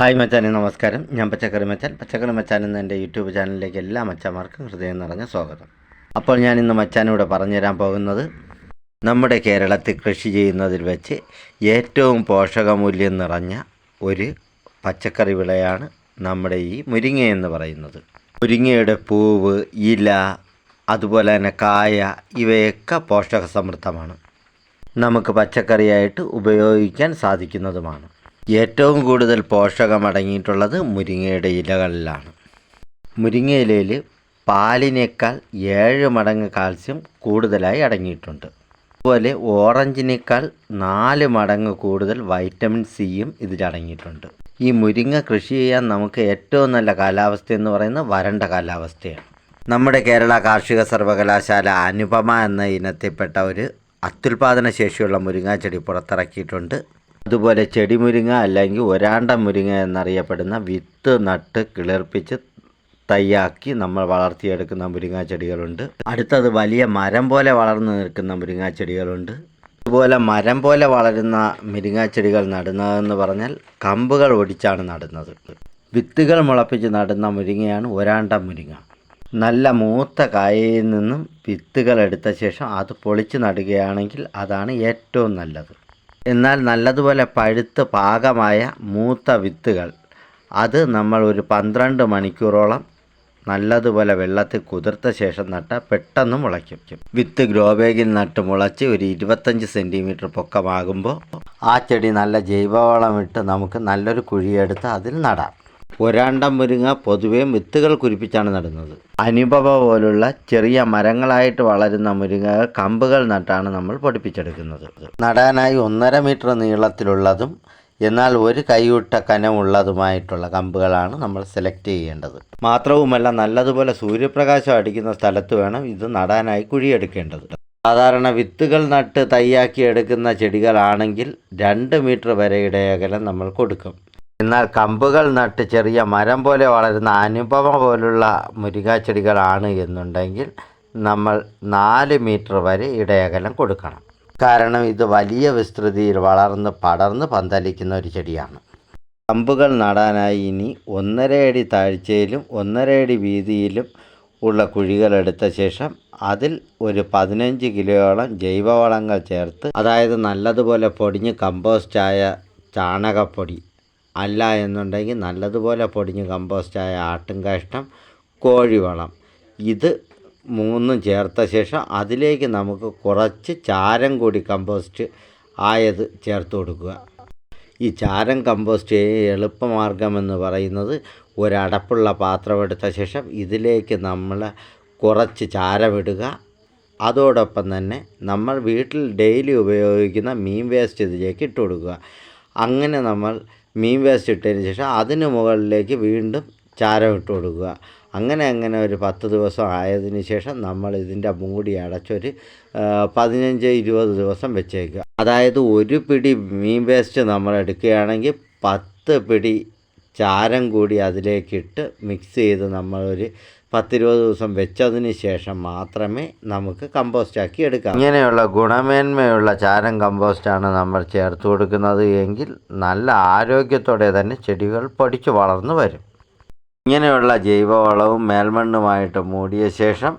Hi മച്ചാനെ നമസ്കാരം. ഞാൻ പച്ചക്കറി മച്ചാൻ. പച്ചക്കറി മച്ചാൻ എന്ന എന്റെ യൂട്യൂബ് ചാനലിലേക്ക് എല്ലാ മച്ചാന്മാർക്കും ഹൃദയം നിറഞ്ഞ സ്വാഗതം. അപ്പോൾ ഞാൻ ഇന്ന് മച്ചാനിവിടെ പറഞ്ഞുതരാൻ പോകുന്നത് നമ്മുടെ കേരളത്തിൽ കൃഷി ചെയ്യുന്നതിൽ വെച്ച് ഏറ്റവും പോഷകമൂല്യം നിറഞ്ഞ ഒരു പച്ചക്കറി വിളയാണ് നമ്മുടെ ഈ മുരിങ്ങ എന്ന് പറയുന്നത്. മുരിങ്ങയുടെ പൂവ് ഇല അതുപോലെ തന്നെ കായ ഇവയൊക്കെ പോഷക സമൃദ്ധമാണ് നമുക്ക് പച്ചക്കറിയായിട്ട് ഉപയോഗിക്കാൻ സാധിക്കുന്നതുമാണ്. ഏറ്റവും കൂടുതൽ പോഷകമടങ്ങിയിട്ടുള്ളത് മുരിങ്ങയുടെ ഇലകളിലാണ്. മുരിങ്ങ ഇലയിൽ പാലിനേക്കാൾ ഏഴ് മടങ്ങ് കാൽസ്യം കൂടുതലായി അടങ്ങിയിട്ടുണ്ട്. അതുപോലെ ഓറഞ്ചിനേക്കാൾ നാല് മടങ്ങ് കൂടുതൽ വൈറ്റമിൻ സിയും ഇതിൽ അടങ്ങിയിട്ടുണ്ട്. ഈ മുരിങ്ങ കൃഷി ചെയ്യാൻ നമുക്ക് ഏറ്റവും നല്ല കാലാവസ്ഥ എന്ന് പറയുന്നത് വരണ്ട കാലാവസ്ഥയാണ്. നമ്മുടെ കേരള കാർഷിക സർവകലാശാല അനുപമ എന്ന ഇനത്തിൽപ്പെട്ട ഒരു അത്യുൽപാദന ശേഷിയുള്ള മുരിങ്ങാച്ചെടി പുറത്തിറക്കിയിട്ടുണ്ട്. അതുപോലെ ചെടി മുരിങ്ങ അല്ലെങ്കിൽ ഒരാണ്ട മുരിങ്ങ എന്നറിയപ്പെടുന്ന വിത്ത് നട്ട് കിളിർപ്പിച്ച് തയ്യാക്കി നമ്മൾ വളർത്തിയെടുക്കുന്ന മുരിങ്ങ ചെടികളുണ്ട്. അടുത്തത് വലിയ മരം പോലെ വളർന്നു നിൽക്കുന്ന മുരിങ്ങ ചെടികളുണ്ട്. അതുപോലെ മരം പോലെ വളരുന്ന മുരിങ്ങ ചെടികൾ നടുന്നതെന്ന് പറഞ്ഞാൽ കമ്പുകൾ ഒടിച്ചാണ് നടുന്നത്. വിത്തുകൾ മുളപ്പിച്ച് നടുന്ന മുരിങ്ങയാണ് ഒരാണ്ട മുരിങ്ങ. നല്ല മൂത്ത കായയിൽ നിന്നും വിത്തുകൾ എടുത്ത ശേഷം അത് പൊളിച്ച് നടുകയാണെങ്കിൽ അതാണ് ഏറ്റവും നല്ലത്. എന്നാൽ നല്ലതുപോലെ പഴുത്ത് പാകമായ മൂത്ത വിത്തുകൾ. അത് നമ്മൾ ഒരു പന്ത്രണ്ട് മണിക്കൂറോളം നല്ലതുപോലെ വെള്ളത്തിൽ കുതിർത്ത ശേഷം നട്ടാൽ പെട്ടെന്ന് മുളയ്ക്കും. വിത്ത് ഗ്രോ ബാഗിൽ നട്ട് മുളച്ച് ഒരു ഇരുപത്തഞ്ച് സെന്റിമീറ്റർ പൊക്കമാകുമ്പോൾ ആ ചെടി നല്ല ജൈവവളം ഇട്ട് നമുക്ക് നല്ലൊരു കുഴിയെടുത്ത് അതിൽ നടാം. ഒരാണ്ടം മുരിങ്ങ പൊതുവെ വിത്തുകൾ കുരിപ്പിച്ചാണ് നടുന്നത്. അനുഭവ പോലുള്ള ചെറിയ മരങ്ങളായിട്ട് വളരുന്ന മുരിങ്ങ കമ്പുകൾ നട്ടാണ് നമ്മൾ പൊടിപ്പിച്ചെടുക്കുന്നത്. നടാനായി ഒന്നര മീറ്റർ നീളത്തിലുള്ളതും എന്നാൽ ഒരു കൈവിട്ട കനമുള്ളതുമായിട്ടുള്ള കമ്പുകളാണ് നമ്മൾ സെലക്ട് ചെയ്യേണ്ടത്. മാത്രവുമല്ല നല്ലതുപോലെ സൂര്യപ്രകാശം അടിക്കുന്ന സ്ഥലത്ത് വേണം ഇത് നടാനായി കുഴിയെടുക്കേണ്ടത്. സാധാരണ വിത്തുകൾ നട്ട് തയ്യാക്കി എടുക്കുന്ന ചെടികളാണെങ്കിൽ രണ്ട് മീറ്റർ വരെ ഇടയകലം നമ്മൾ കൊടുക്കും. എന്നാൽ കമ്പുകൾ നട്ട് ചെറിയ മരം പോലെ വളരുന്ന അനുപമ പോലുള്ള മുരിങ്ങാച്ചെടികളാണ് എന്നുണ്ടെങ്കിൽ നമ്മൾ നാല് മീറ്റർ വരെ ഇടയകലം കൊടുക്കണം. കാരണം ഇത് വലിയ വിസ്തൃതിയിൽ വളർന്ന് പടർന്ന് പന്തലിക്കുന്ന ഒരു ചെടിയാണ്. കമ്പുകൾ നടാനായി ഇനി ഒന്നര അടി താഴ്ചയിലും ഒന്നര അടി വീതിയിലും ഉള്ള കുഴികൾ എടുത്ത ശേഷം അതിൽ ഒരു പതിനഞ്ച് കിലോയോളം ജൈവവളങ്ങൾ ചേർത്ത് അതായത് നല്ലതുപോലെ പൊടിഞ്ഞ് കമ്പോസ്റ്റായ ചാണകപ്പൊടി അല്ല എന്നുണ്ടെങ്കിൽ നല്ലതുപോലെ പൊടിഞ്ഞ് കമ്പോസ്റ്റായ ആട്ടുംകാഷ്ടം കോഴിവളം. ഇത് മൂന്നും ചേർത്ത ശേഷം അതിലേക്ക് നമുക്ക് കുറച്ച് ചാരം കൂടി കമ്പോസ്റ്റ് ആയത് ചേർത്ത് കൊടുക്കുക. ഈ ചാരം കമ്പോസ്റ്റ് എളുപ്പമാർഗമെന്ന് പറയുന്നത് ഒരടപ്പുള്ള പാത്രമെടുത്ത ശേഷം ഇതിലേക്ക് നമ്മൾ കുറച്ച് ചാരമിടുക അതോടൊപ്പം തന്നെ നമ്മൾ വീട്ടിൽ ഡെയിലി ഉപയോഗിക്കുന്ന മീൻ വേസ്റ്റ് ഇതിലേക്ക് ഇട്ട് കൊടുക്കുക. അങ്ങനെ നമ്മൾ മീൻ വേസ്റ്റ് ഇട്ടതിന് ശേഷം അതിന് മുകളിലേക്ക് വീണ്ടും ചാരം ഇട്ട് കൊടുക്കുക. അങ്ങനെ അങ്ങനെ ഒരു പത്ത് ദിവസം ആയതിന് ശേഷം നമ്മൾ ഇതിന്റെ മൂടി അടച്ചൊരു പതിനഞ്ച് ഇരുപത് ദിവസം വെച്ചേക്കുക. അതായത് ഒരു പിടി മീൻ വേസ്റ്റ് നമ്മൾ എടുക്കുകയാണെങ്കിൽ പത്ത് പിടി ചാരം കൂടി അതിലേക്കിട്ട് മിക്സ് ചെയ്ത് നമ്മളൊരു പത്തിരുപത് ദിവസം വെച്ചതിന് ശേഷം മാത്രമേ നമുക്ക് കമ്പോസ്റ്റാക്കി എടുക്കാം. ഇങ്ങനെയുള്ള ഗുണമേന്മയുള്ള ചാരം കമ്പോസ്റ്റാണ് നമ്മൾ ചേർത്ത് കൊടുക്കുന്നത് എങ്കിൽ നല്ല ആരോഗ്യത്തോടെ തന്നെ ചെടികൾ പൊടിച്ച് വളർന്നു വരും. ഇങ്ങനെയുള്ള ജൈവവളവും മേൽമണ്ണുമായിട്ട് മൂടിയ ശേഷം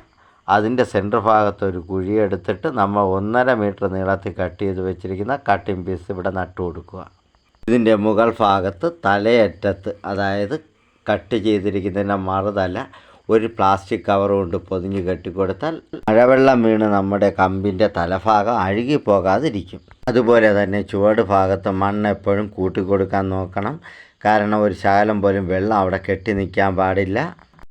അതിന്റെ സെന്റർ ഭാഗത്ത് ഒരു കുഴി എടുത്തിട്ട് നമ്മൾ ഒന്നര മീറ്റർ നീളത്തിൽ കട്ട് ചെയ്ത് വെച്ചിരിക്കുന്ന കട്ടിംഗ് പീസ് ഇവിടെ നട്ടു കൊടുക്കുക. ഇതിന്റെ മുകൾ ഭാഗത്ത് തലയറ്റത്ത് അതായത് കട്ട് ചെയ്തിരിക്കുന്നതിന്റെ മറുതല ഒരു പ്ലാസ്റ്റിക് കവർ കൊണ്ട് പൊതിഞ്ഞ് കെട്ടിക്കൊടുത്താൽ മഴവെള്ളം വീണ് നമ്മുടെ കമ്പിന്റെ തലഭാഗം അഴുകി പോകാതിരിക്കും അതുപോലെ തന്നെ ചുവട് ഭാഗത്ത് മണ്ണ് എപ്പോഴും കൂട്ടിക്കൊടുക്കാൻ നോക്കണം. കാരണം ഒരു ശകലം പോലും വെള്ളം അവിടെ കെട്ടി നിൽക്കാൻ പാടില്ല.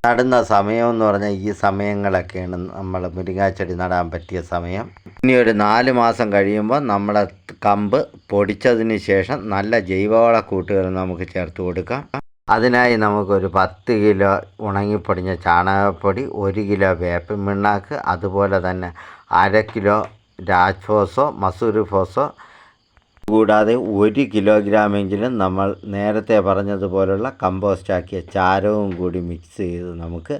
നടുന്ന സമയമെന്ന് പറഞ്ഞാൽ ഈ സമയങ്ങളൊക്കെയാണ് നമ്മൾ മുരിങ്ങാച്ചെടി നടാൻ പറ്റിയ സമയം. ഇനി ഒരു നാല് മാസം കഴിയുമ്പോൾ നമ്മുടെ കമ്പ് പൊടിച്ചതിന് ശേഷം നല്ല ജൈവവള കൂട്ടുകൾ നമുക്ക് ചേർത്ത് കൊടുക്കാം. അതിനായി നമുക്കൊരു പത്ത് കിലോ ഉണങ്ങിപ്പൊടിഞ്ഞ ചാണകപ്പൊടി ഒരു കിലോ വേപ്പിൻ പിണ്ണാക്ക് അതുപോലെ തന്നെ അര കിലോ രാജ്ഫോസോ മസൂരി ഫോസോ. കൂടാതെ ഒരു കിലോഗ്രാമെങ്കിലും നമ്മൾ നേരത്തെ പറഞ്ഞതുപോലുള്ള കമ്പോസ്റ്റാക്കിയ ചാരവും കൂടി മിക്സ് ചെയ്ത് നമുക്ക്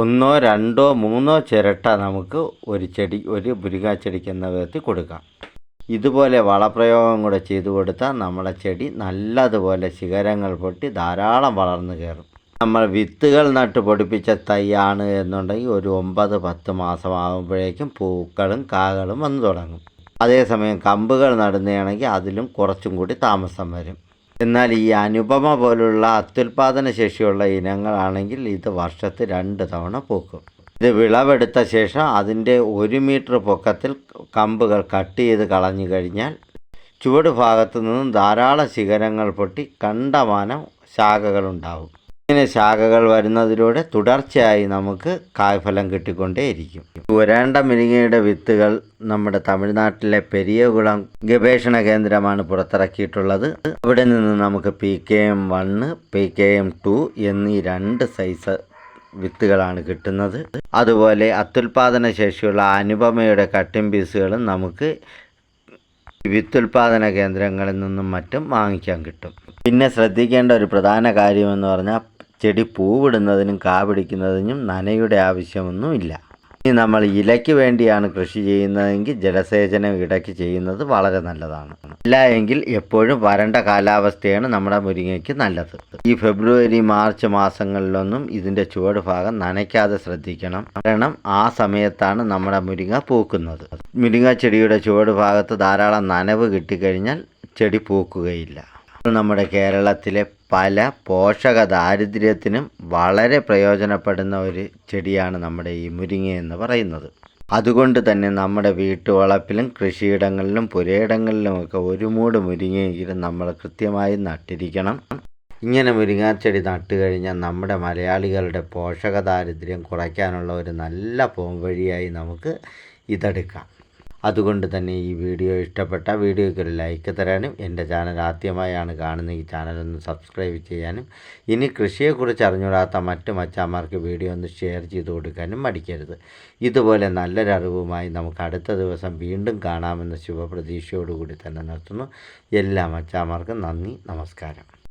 ഒന്നോ രണ്ടോ മൂന്നോ ചിരട്ട നമുക്ക് ഒരു ചെടി ഒരു മുരിങ്ങാച്ചെടിക്ക് എന്ന വിധത്തിൽ കൊടുക്കാം. ഇതുപോലെ വളപ്രയോഗം കൂടെ ചെയ്തു കൊടുത്താൽ നമ്മുടെ ചെടി നല്ലതുപോലെ ശിഖരങ്ങൾ പൊട്ടി ധാരാളം വളർന്നു കയറും. നമ്മൾ വിത്തുകൾ നട്ട് പൊടിപ്പിച്ച തൈയാണ് എന്നുണ്ടെങ്കിൽ ഒരു ഒമ്പത് പത്ത് മാസമാകുമ്പോഴേക്കും പൂക്കളും കാകളും വന്നു തുടങ്ങും. അതേസമയം കമ്പുകൾ നടുന്നതാണെങ്കിൽ അതിലും കുറച്ചും കൂടി താമസം വരും. എന്നാൽ ഈ അനുപമ പോലുള്ള അത്യുൽപാദന ശേഷിയുള്ള ഇനങ്ങളാണെങ്കിൽ ഇത് വർഷത്തിൽ രണ്ട് തവണ പൂക്കും. ഇത് വിളവെടുത്ത ശേഷം അതിന്റെ ഒരു മീറ്റർ പൊക്കത്തിൽ കമ്പുകൾ കട്ട് ചെയ്ത് കളഞ്ഞു കഴിഞ്ഞാൽ ചുവട് ഭാഗത്തു നിന്നും ധാരാളം ശിഖരങ്ങൾ പൊട്ടി കണ്ടമാനം ശാഖകളുണ്ടാവും. ഇങ്ങനെ ശാഖകൾ വരുന്നതിലൂടെ തുടർച്ചയായി നമുക്ക് കായ്ഫലം കിട്ടിക്കൊണ്ടേയിരിക്കും. വരാണ്ട മുരിങ്ങയുടെ വിത്തുകൾ നമ്മുടെ തമിഴ്നാട്ടിലെ പെരിയകുളം ഗവേഷണ കേന്ദ്രമാണ് പുറത്തിറക്കിയിട്ടുള്ളത്. അവിടെ നിന്ന് നമുക്ക് P K M one P K M two എന്നീ രണ്ട് സൈസ് വിത്തുകളാണ് കിട്ടുന്നത്. അതുപോലെ അത്യുൽപാദന ശേഷിയുള്ള അനുപമയുടെ കട്ടിംഗ് പീസുകളും നമുക്ക് വിത്തുൽപാദന കേന്ദ്രങ്ങളിൽ നിന്നും മറ്റും വാങ്ങിക്കാൻ കിട്ടും. പിന്നെ ശ്രദ്ധിക്കേണ്ട ഒരു പ്രധാന കാര്യമെന്ന് പറഞ്ഞാൽ ചെടി പൂവിടുന്നതിനും കാവിടിക്കുന്നതിനും നനയുടെ ആവശ്യമൊന്നുമില്ല. ഇനി നമ്മൾ ഇലയ്ക്ക് വേണ്ടിയാണ് കൃഷി ചെയ്യുന്നതെങ്കിൽ ജലസേചനം ഇടയ്ക്ക് ചെയ്യുന്നത് വളരെ നല്ലതാണ്. ഇല്ല എങ്കിൽ എപ്പോഴും വരണ്ട കാലാവസ്ഥയാണ് നമ്മുടെ മുരിങ്ങയ്ക്ക് നല്ലത്. ഈ ഫെബ്രുവരി മാർച്ച് മാസങ്ങളിലൊന്നും ഇതിന്റെ ചുവട് ഭാഗം നനയ്ക്കാതെ ശ്രദ്ധിക്കണം. കാരണം ആ സമയത്താണ് നമ്മുടെ മുരിങ്ങ പൂക്കുന്നത്. മുരിങ്ങ ചെടിയുടെ ചുവട് ഭാഗത്ത് ധാരാളം നനവ് കിട്ടിക്കഴിഞ്ഞാൽ ചെടി പൂക്കുകയില്ല. നമ്മുടെ കേരളത്തിലെ പല പോഷക ദാരിദ്ര്യത്തിനും വളരെ പ്രയോജനപ്പെടുന്ന ഒരു ചെടിയാണ് നമ്മുടെ ഈ മുരിങ്ങ എന്ന് പറയുന്നത്. അതുകൊണ്ട് തന്നെ നമ്മുടെ വീട്ടുവളപ്പിലും കൃഷിയിടങ്ങളിലും പുരയിടങ്ങളിലുമൊക്കെ ഒരു മൂട് മുരിങ്ങയെങ്കിലും നമ്മൾ കൃത്യമായി നട്ടിരിക്കണം. ഇങ്ങനെ മുരിങ്ങാച്ചെടി നട്ടു കഴിഞ്ഞാൽ നമ്മുടെ മലയാളികളുടെ പോഷക ദാരിദ്ര്യം കുറയ്ക്കാനുള്ള ഒരു നല്ല പോംവഴിയായി നമുക്ക് ഇതെടുക്കാം. അതുകൊണ്ട് തന്നെ ഈ വീഡിയോ ഇഷ്ടപ്പെട്ട വീഡിയോയ്ക്ക് ഒരു ലൈക്ക് തരാനും എന്റെ ചാനൽ ആദ്യമായാണ് കാണുന്ന ഈ ചാനലൊന്ന് സബ്സ്ക്രൈബ് ചെയ്യാനും. ഇനി കൃഷിയെക്കുറിച്ച് അറിഞ്ഞൂടാത്ത മറ്റു മച്ചാമാർക്ക് വീഡിയോ ഒന്ന് ഷെയർ ചെയ്ത് കൊടുക്കാനും മടിക്കരുത്. ഇതുപോലെ നല്ലൊരറിവുമായി നമുക്ക് അടുത്ത ദിവസം വീണ്ടും കാണാമെന്ന ശുഭപ്രതീക്ഷയോടുകൂടി തന്നെ നിർത്തുന്നു. എല്ലാ മച്ചാമാർക്കും നന്ദി നമസ്കാരം.